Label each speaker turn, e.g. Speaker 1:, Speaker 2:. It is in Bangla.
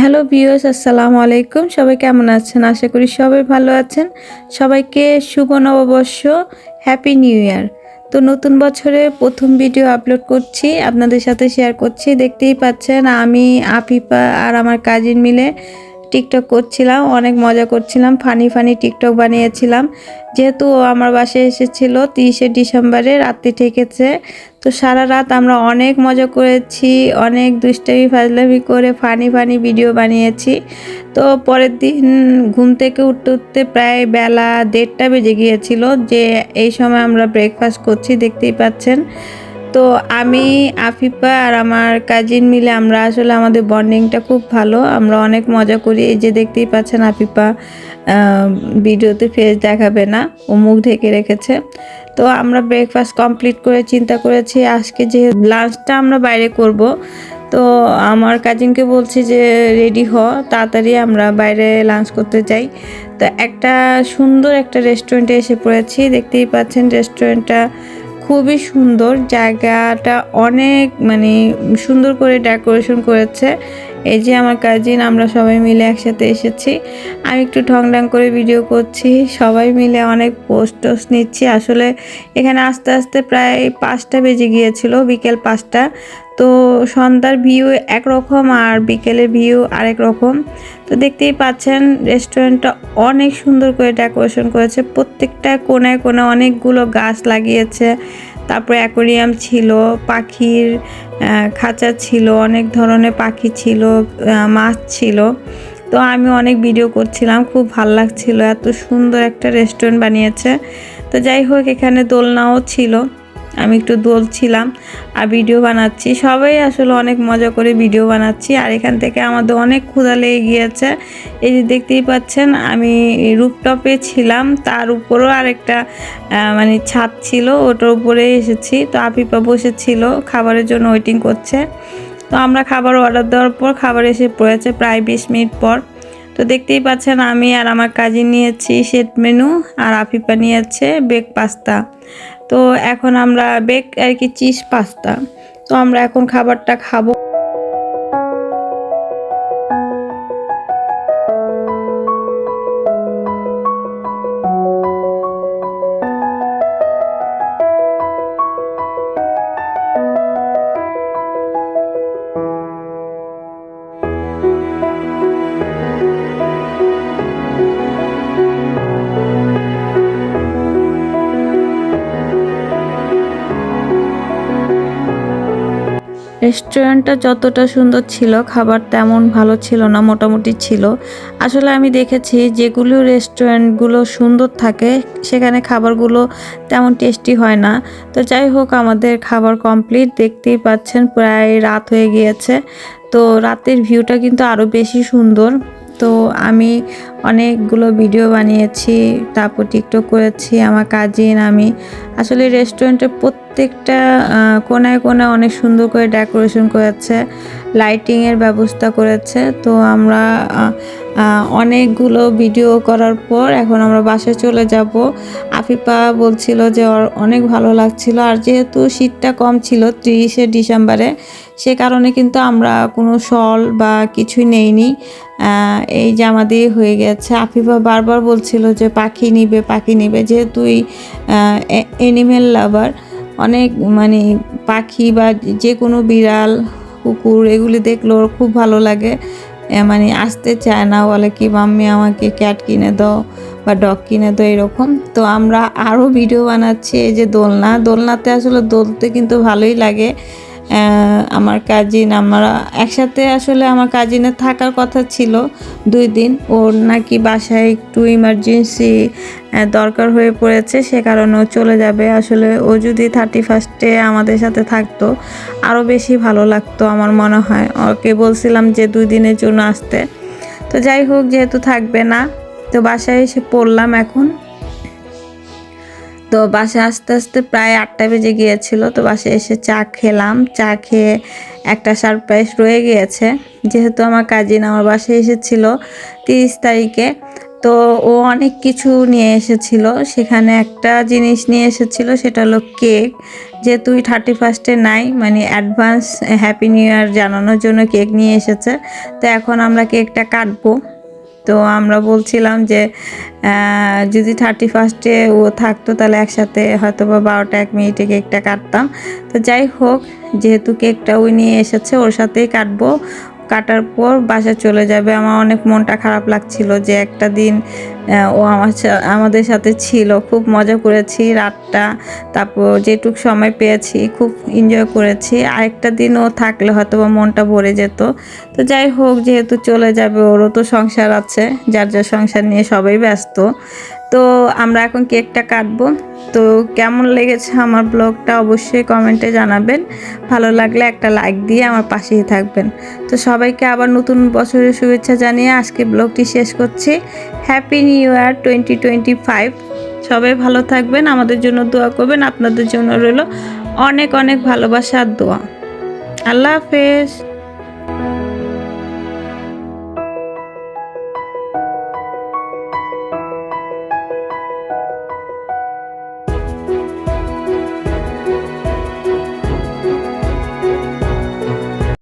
Speaker 1: হ্যালো বিয়স আসসালামু আলাইকুম। সবাই কেমন আছেন? আশা করি সবাই ভালো আছেন। সবাইকে শুভ নববর্ষ হ্যাপি নিউ ইয়ার তো নতুন বছরে প্রথম ভিডিও আপলোড করছি, আপনাদের সাথে শেয়ার করছি। দেখতেই পাচ্ছেন, আমি আফিফা আর আমার কাজিন মিলে টিকটক করছিলাম, অনেক মজা করছিলাম, ফানি ফানি টিকটক বানিয়েছিলাম। যেহেতু আমার বাসায় এসেছিল, তিরিশে ডিসেম্বরে রাত্রি ঠেকেছে তো সারা রাত আমরা অনেক মজা করেছি, অনেক দুষ্টামি ফাজলামি করে ফানি ফানি ভিডিও বানিয়েছি। তো পরের দিন ঘুম থেকে উঠতে উঠতে প্রায় বেলা দেড়টা বেজে গিয়েছিল যে এই সময় আমরা ব্রেকফাস্ট করছি, দেখতেই পাচ্ছেন। তো আমি, আফিফা আর আমার কাজিন মিলে আমরা আসলে আমাদের বন্ডিংটা খুব ভালো। আমরা অনেক মজা করি। এই যে দেখতেই পাচ্ছেন আফিফা ভিডিওতে ফেস দেখাবে না। ও মুখ ঢেকে রেখেছে। তো আমরা ব্রেকফাস্ট কমপ্লিট করে চিন্তা করেছি, আজকে যে লাঞ্চটা আমরা বাইরে করব, তো আমার কাজিনকে বলছি যে রেডি হ, তাড়াতাড়ি আমরা বাইরে লাঞ্চ করতে চাই তো একটা সুন্দর একটা রেস্টুরেন্টে এসে পড়েছি। দেখতেই পাচ্ছেন রেস্টুরেন্টটা খুবই সুন্দর। জায়গাটা অনেক মানে সুন্দর করে ডেকোরেশন করেছে। এই যে আমার কাজিন আমরা সবাই মিলে একসাথে এসেছি। আমি একটু ঢং ঢং করে ভিডিও করছি। সবাই মিলে অনেক পোস্ট টোস্ট নিচ্ছি। আসলে এখানে আস্তে আস্তে প্রায় পাঁচটা বেজে গিয়েছিল, বিকেল পাঁচটা। তো সন্ধ্যার ভিউ একরকম আর বিকেলের ভিউ আরেক রকম। তো দেখতেই পাচ্ছেন রেস্টুরেন্টটা অনেক সুন্দর করে ডেকোরেশন করেছে। প্রত্যেকটা কোনায় কোনায় অনেকগুলো গাছ লাগিয়েছে। তারপরে অ্যাকোরিয়াম ছিল, পাখির খাঁচা ছিল, অনেক ধরনের পাখি ছিল মাছ ছিল। তো আমি অনেক ভিডিও করছিলাম, খুব ভালো লাগছিল, এত সুন্দর একটা রেস্টুরেন্ট বানিয়েছে। তো যাই হোক, এখানে দোলনাও ছিল। আমি একটু দোলছিলাম আর ভিডিও বানাচ্ছি। সবাই আসলে অনেক মজা করে ভিডিও বানাচ্ছি আর এখান থেকে আমাদের অনেক ক্ষুধা লেগে গিয়েছে। এই যে দেখতেই পাচ্ছেন, আমি রুপটপে ছিলাম, তার উপরও আরেকটা মানে ছাদ ছিল, ওটার উপরে এসেছি। তো আপিপা বসেছিল, খাবারের জন্য ওয়েটিং করছে। তো আমরা খাবার অর্ডার দেওয়ার পর খাবার এসে পড়েছে প্রায় বিশ মিনিট পর। তো দেখতেই পাচ্ছেন, আমি আর আমার কাজিন নিয়েছি সেট মেনু আর আফিফা নিয়েছে বেক পাস্তা তো এখন আমরা বেক আর কি চিজ পাস্তা। তো আমরা এখন খাবারটা খাব রেস্টুরেন্টটা যতটা সুন্দর ছিল, খাবার তেমন ভালো ছিল না, মোটামুটি ছিল। আসলে আমি দেখেছি যেগুলো রেস্টুরেন্টগুলো সুন্দর থাকে, সেখানে খাবারগুলো তেমন টেস্টি হয় না। তো যাই হোক, আমাদের খাবার কমপ্লিট দেখতেই পাচ্ছেন, প্রায় রাত হয়ে গিয়েছে। তো রাতের ভিউটা কিন্তু আরও বেশি সুন্দর। তো আমি অনেকগুলো ভিডিও বানিয়েছি, তারপর টিকটক করেছি, আমার কাজিন আমি। আসলে রেস্টুরেন্টের প্রত্যেকটা কোনায় কোনায় অনেক সুন্দর করে ডেকোরেশন করেছে লাইটিংয়ের ব্যবস্থা করেছে। তো আমরা অনেকগুলো ভিডিও করার পর এখন আমরা বাসায় চলে যাব। আফিফা বলছিল যে ওর অনেক ভালো লাগছিল, আর যেহেতু শীতটা কম ছিল তিরিশে ডিসেম্বরে, সে কারণে কিন্তু আমরা কোনো শল বা কিছুই নেইনি। এই জামা দিয়ে হয়ে গেছে। আফিফা বারবার বলছিল যে পাখি নিবে পাখি নিবে। যেহেতু এনিমেল লাভার অনেক মানে পাখি বা যে কোনো বিড়াল, কুকুর এগুলি দেখলে ওর খুব ভালো লাগে। মানে আসতে চায় না, বলে কি, মাম্মি, আমাকে ক্যাট কিনে দাও বা ডগ কিনে দাও, এরকম। তো আমরা আরও ভিডিও বানাচ্ছি, এই যে দোলনা। দোলনাতে আসলে দোলতে কিন্তু ভালোই লাগে। আমার কাজিন আমরা, একসাথে আসলে আমার কাজিনের থাকার কথা ছিল দুই দিন। ওর নাকি বাসায় একটু ইমার্জেন্সি দরকার হয়ে পড়েছে, সে কারণে ও চলে যাবে। আসলে ও যদি থার্টি ফার্স্টে আমাদের সাথে থাকতো আরও বেশি ভালো লাগতো আমার মনে হয়। ওকে বলছিলাম যে দুই দিনের জন্য আসতে। তো যাই হোক, যেহেতু থাকবে না, তো বাসায় এসে পড়লাম এখন। তো বাসে আস্তে আস্তে প্রায় আটটা বেজে গিয়েছিল, তো বাসে এসে চা খেলাম। চা খেয়ে একটা সারপ্রাইজ রয়ে গিয়েছে। যেহেতু আমার কাজিন আমার বাসে এসেছিল তিরিশ তারিখে, তো ও অনেক কিছু নিয়ে এসেছিল। সেখানে একটা জিনিস নিয়ে এসেছিল, সেটা হলো কেক। যে তুই থার্টি ফার্স্টে নাই মানে অ্যাডভান্স হ্যাপি নিউ ইয়ার জানানোর জন্য কেক নিয়ে এসেছে, তো এখন আমরা কেকটা কাটবো। তো আমরা বলছিলাম যে যদি থার্টি ফার্স্টে ও থাকতো তাহলে একসাথে হয়তো বা বারোটা এক মিনিটে কেকটা কাটতাম। তো যাই হোক, যেহেতু কেকটা ওই নিয়ে এসেছে, ওর সাথেই কাটবো। কাটার পর বাসা চলে যাবে। আমার অনেক মনটা খারাপ লাগছিল যে একটা দিন ও আমার আমাদের সাথে ছিল। খুব মজা করেছি রাতটা, তারপর যেটুক সময় পেয়েছি খুব এনজয় করেছি। আরেকটা দিন ও থাকলে হয়তো বা মনটা ভরে যেত। তো যাই হোক, যেহেতু চলে যাবে, ওরও তো সংসার আছে, যার যার সংসার নিয়ে সবাই ব্যস্ত। তো আমরা এখন কেকটা কাটবো। তো কেমন লেগেছে আমার ব্লগটা অবশ্যই কমেন্টে জানাবেন। ভালো লাগলে একটা লাইক দিয়ে আমার পাশেই থাকবেন। তো সবাইকে আবার নতুন বছরের শুভেচ্ছা জানিয়ে আজকে ব্লগটি শেষ করছি। Happy new year twenty twenty five সবাই ভালো থাকবেন, আমাদের জন্য দোয়া করবেন, আপনাদের জন্য রইল অনেক অনেক ভালোবাসা আর দোয়া। আল্লাহ হাফেজ।